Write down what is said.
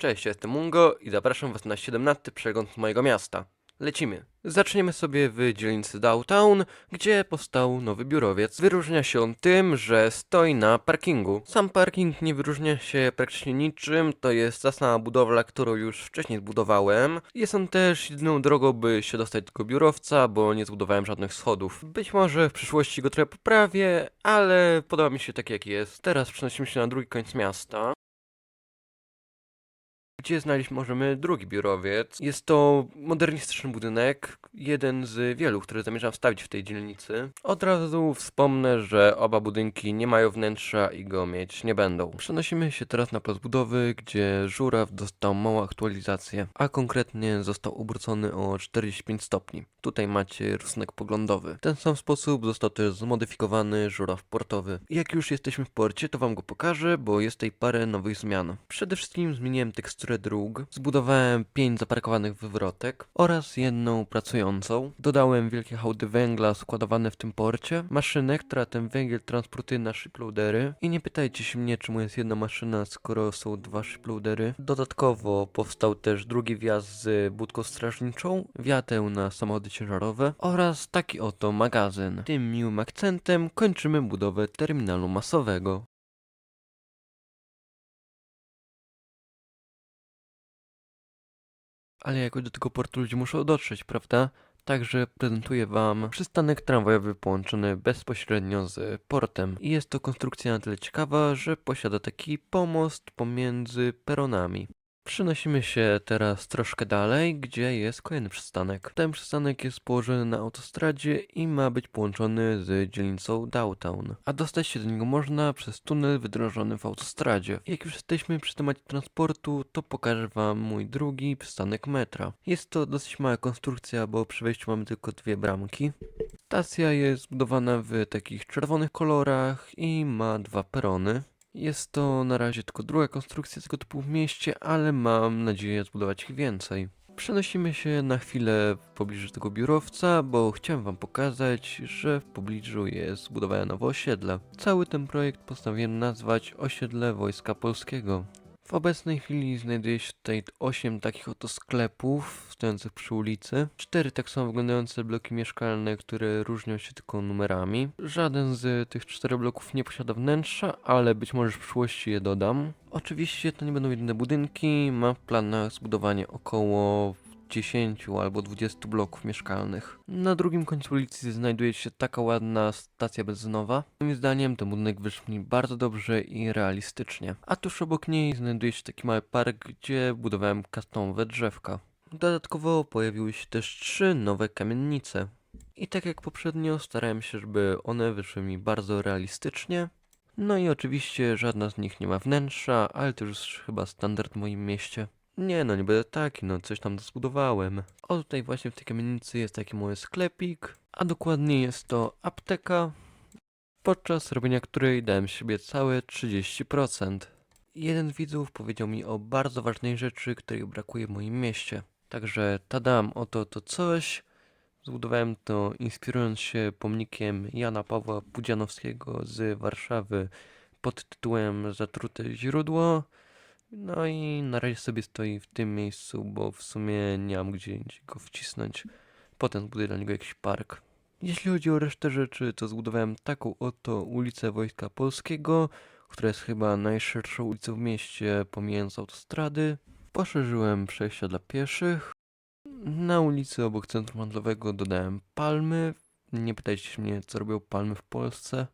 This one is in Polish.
Cześć, jestem Mungo i zapraszam was na 17 przegląd mojego miasta. Lecimy. Zaczniemy sobie w dzielnicy Downtown, gdzie powstał nowy biurowiec. Wyróżnia się on tym, że stoi na parkingu. Sam parking nie wyróżnia się praktycznie niczym, to jest ta sama budowla, którą już wcześniej zbudowałem. Jest on też jedyną drogą, by się dostać do biurowca, bo nie zbudowałem żadnych schodów. Być może w przyszłości go trochę poprawię, ale podoba mi się tak jak jest. Teraz przenosimy się na drugi koniec miasta gdzie znaleźć możemy drugi biurowiec. Jest to modernistyczny budynek, jeden z wielu, które zamierzam wstawić w tej dzielnicy. Od razu wspomnę, że oba budynki nie mają wnętrza i go mieć nie będą. Przenosimy się teraz na plac budowy, gdzie żuraw dostał małą aktualizację, a konkretnie został obrócony o 45 stopni. Tutaj macie rysunek poglądowy. W ten sam sposób został też zmodyfikowany żuraw portowy. Jak już jesteśmy w porcie, to wam go pokażę, bo jest tutaj parę nowych zmian. Przede wszystkim zmieniłem teksturę dróg, zbudowałem 5 zaparkowanych wywrotek oraz jedną pracującą. Dodałem wielkie hałdy węgla składowane w tym porcie, maszynę, która ten węgiel transportuje na shiploadery. I nie pytajcie się mnie, czemu jest jedna maszyna, skoro są dwa shiploadery. Dodatkowo powstał też drugi wjazd z budką strażniczą, wiatę na samochody ciężarowe oraz taki oto magazyn. Tym miłym akcentem kończymy budowę terminalu masowego. Ale jakoś do tego portu ludzie muszą dotrzeć, prawda? Także prezentuję Wam przystanek tramwajowy połączony bezpośrednio z portem. I jest to konstrukcja na tyle ciekawa, że posiada taki pomost pomiędzy peronami. Przenosimy się teraz troszkę dalej, gdzie jest kolejny przystanek. Ten przystanek jest położony na autostradzie i ma być połączony z dzielnicą Downtown. A dostać się do niego można przez tunel wydrążony w autostradzie. Jak już jesteśmy przy temacie transportu, to pokażę wam mój drugi przystanek metra. Jest to dosyć mała konstrukcja, bo przy wejściu mamy tylko dwie bramki. Stacja jest zbudowana w takich czerwonych kolorach i ma dwa perony. Jest to na razie tylko druga konstrukcja tego typu w mieście, ale mam nadzieję zbudować ich więcej. Przenosimy się na chwilę w pobliżu tego biurowca, bo chciałem wam pokazać, że w pobliżu jest zbudowane nowe osiedle. Cały ten projekt postanowiłem nazwać Osiedle Wojska Polskiego. W obecnej chwili znajduje się tutaj 8 takich oto sklepów stojących przy ulicy. 4 tak samo wyglądające bloki mieszkalne, które różnią się tylko numerami. Żaden z tych 4 bloków nie posiada wnętrza, ale być może w przyszłości je dodam. Oczywiście to nie będą jedyne budynki, mam w planach zbudowanie około 10 albo 20 bloków mieszkalnych. Na drugim końcu ulicy znajduje się taka ładna stacja benzynowa. Moim zdaniem ten budynek wyszł mi bardzo dobrze i realistycznie. A tuż obok niej znajduje się taki mały park, gdzie budowałem customowe drzewka. Dodatkowo pojawiły się też trzy nowe kamiennice. I tak jak poprzednio starałem się, żeby one wyszły mi bardzo realistycznie. No i oczywiście żadna z nich nie ma wnętrza, ale to już chyba standard w moim mieście. Nie no, nie będę taki, no coś tam zbudowałem. O tutaj właśnie w tej kamienicy jest taki mały sklepik, a dokładnie jest to apteka, podczas robienia której dałem siebie całe 30%. Jeden z widzów powiedział mi o bardzo ważnej rzeczy, której brakuje w moim mieście. Także tadam, oto to coś. Zbudowałem to inspirując się pomnikiem Jana Pawła Pudzianowskiego z Warszawy pod tytułem Zatrute źródło. No i na razie sobie stoi w tym miejscu, bo w sumie nie mam gdzie indziej go wcisnąć. Potem zbuduję dla niego jakiś park. Jeśli chodzi o resztę rzeczy, to zbudowałem taką oto ulicę Wojska Polskiego, która jest chyba najszerszą ulicą w mieście, pomijając autostrady. Poszerzyłem przejścia dla pieszych. Na ulicy obok centrum handlowego dodałem palmy. Nie pytajcie się mnie, co robią palmy w Polsce.